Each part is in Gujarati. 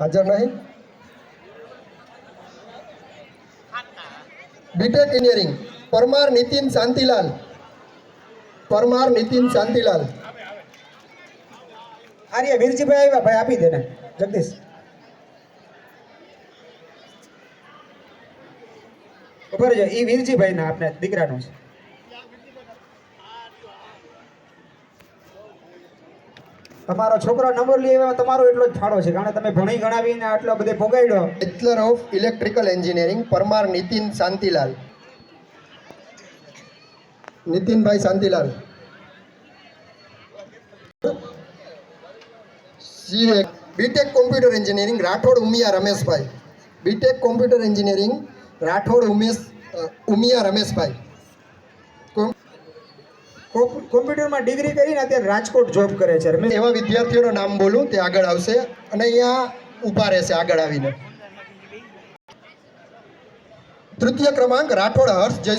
હાજર નહીં? BTech engineering Parmar Nitin Shantilal. Parmar Nitin Shantilal. Arya Virjibhai આવ્યા, ભાઈ આપી દેને. જગદીશ. ખબર છે એ વીરજીભાઈ ના આપણે દીકરાનું છે. તમારો છોકરો નંબર લઈ આવ્યો તમારો એટલો જ ફાળો છે. કારણ કે તમે ભણી ગણાવીને આટલો બધે ભોગાડ્યો bachelor of electrical engineering, Parmar Nitin Shantilal. Nitinbhai Shantilal. C B Tech computer engineering Rathod Umiya Rameshbhai. B Tech computer engineering Rathod Umesh Umiya Rameshbhai. કોમ્પ્યુટરમાં ડિગ્રી કરીને અત્યારે રાજકોટ જોબ કરે છે રમેશ. એવા વિદ્યાર્થીઓનું નામ બોલું તે આગળ આવશે અને અહીંયા ઊભા રહેશે આગળ આવીને. તૃતીય ક્રમાંક રાઠોડ હર્ષ જય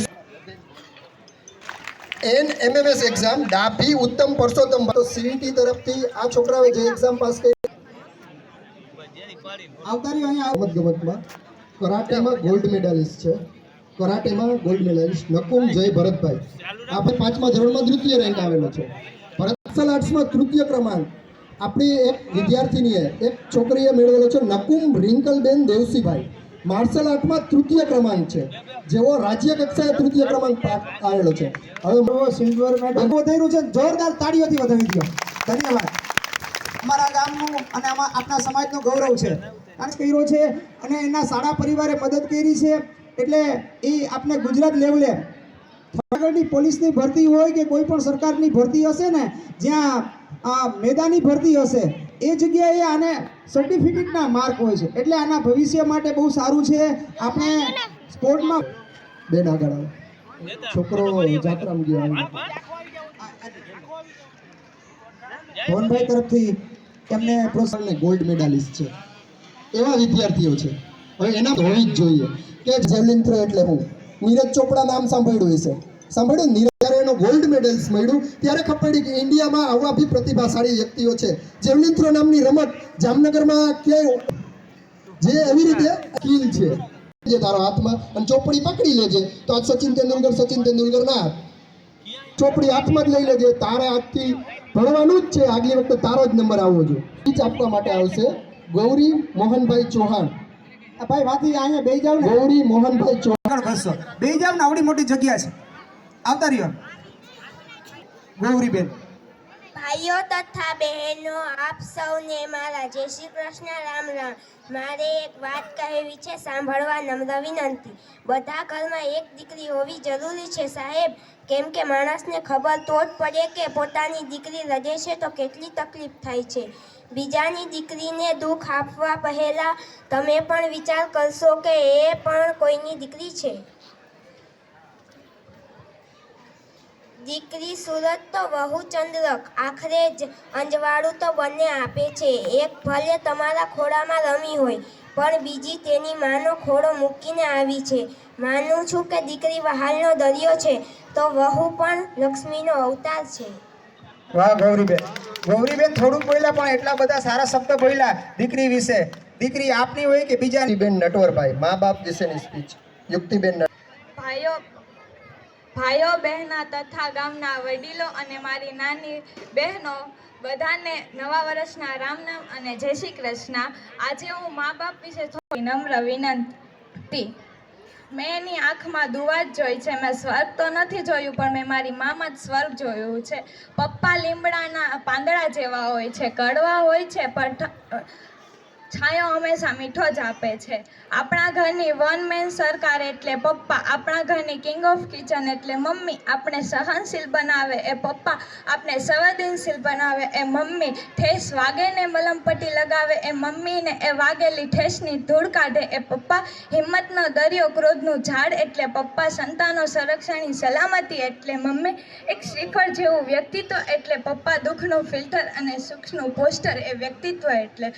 એન એમએમએસ એક્ઝામ ડાભી ઉત્તમ પરસોત્તમ તો સીઈટી તરફથી આ છોકરાઓએ જે એક્ઝામ પાસ કરી આવતાની અહીંયા. રમત ગમતમાં કરાટેમાં ગોલ્ડ મેડાલિસ્ટ છે. કરાટેમાં ગોલ્ડ મેડલિસ્ટ નકુમ જય ભરતભાઈ. આપણે પાંચમા ધોરણમાં તૃતીય રેન્ક આવેલો છે. માર્શલ આર્ટ્સમાં તૃતીય ક્રમાંક. આપણી એક વિદ્યાર્થીનીએ એક છોકરીએ મેળવેલો છે નકુમ રિંકલબેન દેવસીભાઈ. માર્શલ આર્ટમાં તૃતીય ક્રમાંક છે. જેઓ રાજ્ય કક્ષાએ તૃતીય ક્રમાંક આવેલો છે. હવે સિલ્વર મેડલ. વધાર્યું છે. જોરદાર તાળીઓથી વધાવી દો ધન્યવાદ. અમારા ગામનું અને આમાં આપણા સમાજનું ગૌરવ છે. કારણ કે કર્યો છે અને એના શાળા પરિવારે મદદ કરી છે. એટલે એ આપણે ગુજરાત લેવલે. ફાગળની પોલીસની ભરતી હોય કે કોઈ પણ સરકારની ભરતી હશે ને, જ્યાં મેદાની ભરતી હશે, એ જગ્યાએ આને સર્ટિફિકેટના માર્ક હોય છે. એટલે આના ભવિષ્ય માટે બહુ સારું છે. આપણે સ્પોર્ટમાં બેન આગળ આવો. છોકરો જાત્રા ગયો. ભવનભાઈ તરફથી એમને પ્રોત્સાહન ગોલ્ડ મેડાલિસ્ટ છે. એવા વિદ્યાર્થીઓ છે. હવે એના હોવી જ જોઈએ. કે જેવલિન થ્રો એટલે હું. નીરજ ચોપડા નામ સાંભળ્યું હશે. સાંભળ્યું? નીરજ એનો ગોલ્ડ મેડલ્સ મળ્યું. ત્યારે ખબર પડી કે ઇન્ડિયામાં આવા બી પ્રતિભાશાળી વ્યક્તિઓ છે. જેવલિન થ્રો નામની રમત જામનગરમાં ક્યાંય જે એવી રીતે સ્કિલ છે. જે તારો હાથમાં. અને ચોપડી પકડી લેજે. તો આજ સચિન તેંડુલકર સચિન તેંડુલકર ના ચોપડી હાથમાં જ લઈ લેજે. તારે આજથી ભણવાનું જ છે. આગલી વખતે તારો જ નંબર આવવો જોઈએ. પીચ આપવા માટે આવશે ગૌરી મોહનભાઈ ચૌહાણ. ભાઈ અહીંયા બે જાવ ને. ગૌરી મોહનભાઈ ચૌહાણ આગળ બે જાવ ને આવડી મોટી જગ્યા છે. આવતા રહ્યો. ગૌરીબેન. ભાઈઓ તથા બહેનો, આપ સૌને મારા જય શ્રી કૃષ્ણ, રામ રામ. મારે એક વાત કહેવી છે, સાંભળવા નમ્ર વિનંતી. બધા ઘરમાં એક દીકરી હોવી જરૂરી છે, સાહેબ. કેમ કે માણસને ખબર તો જ પડે કે પોતાની દીકરી રડે છે તો કેટલી તકલીફ થાય છે. બીજાની દીકરીને દુઃખ આપવા પહેલાં તમે પણ વિચાર કરશો કે એ પણ કોઈની દીકરી છે. દીકરી સુરત તો વહુ ચંદ્રક આખરે જ અંજવાળું તો બંને આપે છે. એક ભલે તમારા ખોળામાં રમી હોય પણ બીજી તેની માનો ખોળો મૂકીને આવી છે. માનું છું કે દીકરી વહાલનો દરિયો છે તો વહુ પણ લક્ષ્મીનો અવતાર છે. વાહ ગૌરીબેન. ગૌરીબેન થોડું બોલ્યા પણ એટલા બધા સારા શબ્દ બોલ્યા દીકરી વિશે. દીકરી આપની હોય કે બીજાની? બેન નટવરભાઈ મા બાપ વિશેની સ્પીચ. યુક્તિબેન ભાઈઓ ભાઈઓ બહેના તથા ગામના વડીલો અને મારી નાની બહેનો બધાને નવા વર્ષના રામ નામ અને જય શ્રી કૃષ્ણ. આજે હું મા બાપ વિશે થોડી નમ્ર વિનંતી. મેં એની આંખમાં દુવા જ જોઈ છે. મેં સ્વર્ગ તો નથી જોયું, પણ મેં મારી મામા જ સ્વર્ગ જોયું છે. પપ્પા લીમડાના પાંદડા જેવા હોય છે, કડવા હોય છે, પણ છાંયો હંમેશા મીઠો જ આપે છે. આપણા ઘરની વન મેન સરકાર એટલે પપ્પા, આપણા ઘરની કિંગ ઓફ કિચન એટલે મમ્મી. આપણે સહનશીલ બનાવે એ પપ્પા, આપણે સંવેદનશીલ બનાવે એ મમ્મી. ઠેસ વાગે ને મલમપટ્ટી લગાવે એ મમ્મીને એ વાગેલી ઠેસની ધૂળ કાઢે એ પપ્પા. હિંમતનો, દરિયો ક્રોધનું ઝાડ એટલે પપ્પા. સંતાનો સંરક્ષણની સલામતી એટલે મમ્મી. એક શ્રીફળ જેવું વ્યક્તિત્વ એટલે પપ્પા દુઃખનું ફિલ્ટર અને સુખનું પોસ્ટર એ વ્યક્તિત્વ એટલે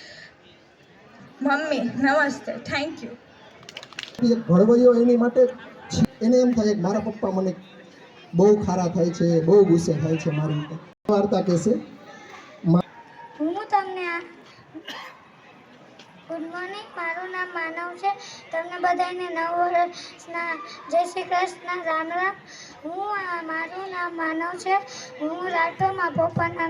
મમ્મી નમસ્તે થેન્ક યુ ભણવૈયો એની માટે એને એમ થાય કે મારા પપ્પા મને બહુ ખારા થાય છે બહુ ગુસ્સે થાય છે મારી ઉપર. વાર્તા કહેશે. હું તમને ગુડ મોર્નિંગ મારું નામ માનવ છે. તમને બધાને નવ વર્ષના જય શ્રી કૃષ્ણ રામ રામ. હું મારું નામ માનવ છે. હું રાઠોમાં પપ્પાના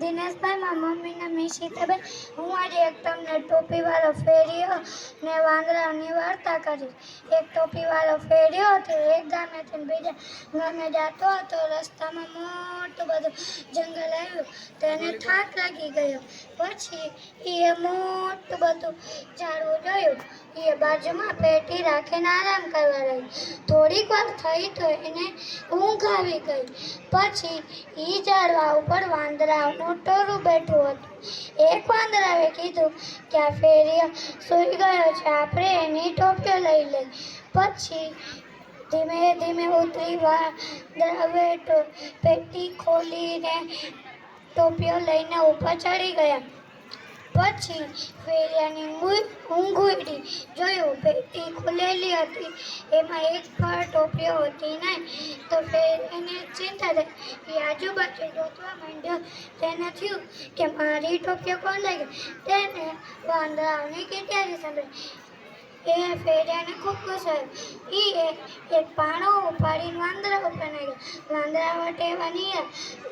દિનેશભાઈ મારા મમ્મીના મિશિતાબેન હું આજે એક તમને ટોપીવાળો ફેર્યો ને વાંદરાની વાર્તા કરી. એક ટોપીવાળો ફેર્યો હતો, એક ગામેથી બીજા ગામે જતો હતો. રસ્તામાં મોટું બધું જંગલ આવ્યું. તેને થાક લાગી ગયો. પછી એ મોટું બધું ઝાડવું જોયું. એ બાજુમાં પેટી રાખીને આરામ કરવા લાગી થોડીક વાર થઈ તો એને ઊંઘ આવી ગઈ. પછી એ ઝાડવા ઉપર વાંદરાનું ટોરું બેઠું હતું. એક વાંદરાએ કીધું કે આ ફેરિયો સૂઈ ગયો છે, આપણે એની ટોપીઓ લઈ લઈ. પછી ધીમે ધીમે ઉતરી વાંદરાવે પેટી ખોલીને ટોપીઓ લઈને ઉપર ચડી ગયા. પછી ફેરિયાની ઊંઘ ઊંઘ ઉડી જોયું પેટી ખુલેલી હતી. એમાં એક પણ ટોપીઓ હતી નહીં તો ફેરિયાને ચિંતા થઈ. એ આજુબાજુ જોતવા માંડ્યો. તેને થયું કે મારી ટોપીઓ કોણ લઈ ગઈ તેને વાંદરાઓની કેટલી સાંભળી. એ ફેરિયાને ખૂબ ગુસ્સો આવ્યો એ એક પાણો ઉપાડીને વાંદરા ઉપર નાખ્યો. વાંદરા વટે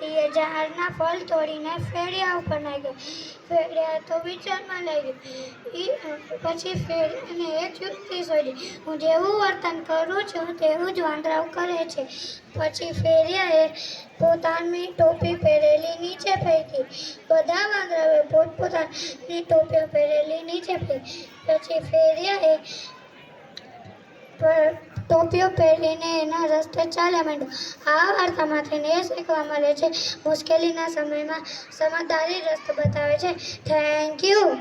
એ ઝાડના ફળ તોડીને ફેરિયા ઉપર નાખ્યો. ફેરિયા તો વિચારમાં લઈ ગયો પછી ફેરિયાને એ ચૂકતી શોધી હું જેવું વર્તન કરું છું, તેવું જ વાંદરાઓ કરે છે. પછી ફેરિયાએ પોતાની ટોપી પહેરેલી નીચે ફેંકી. બધા વાંદરાઓએ પોતપોતાની ટોપીઓ પહેરેલી નીચે ફેંકી. પછી ફેરિયાએ ટોપીઓ પહેરીને એના રસ્તે ચાલ્યા માંડ્યો. આ વાર્તામાંથી એ શીખવા મળે છે. મુશ્કેલીના સમયમાં સમજદારી રસ્તો બતાવે છે. Thank you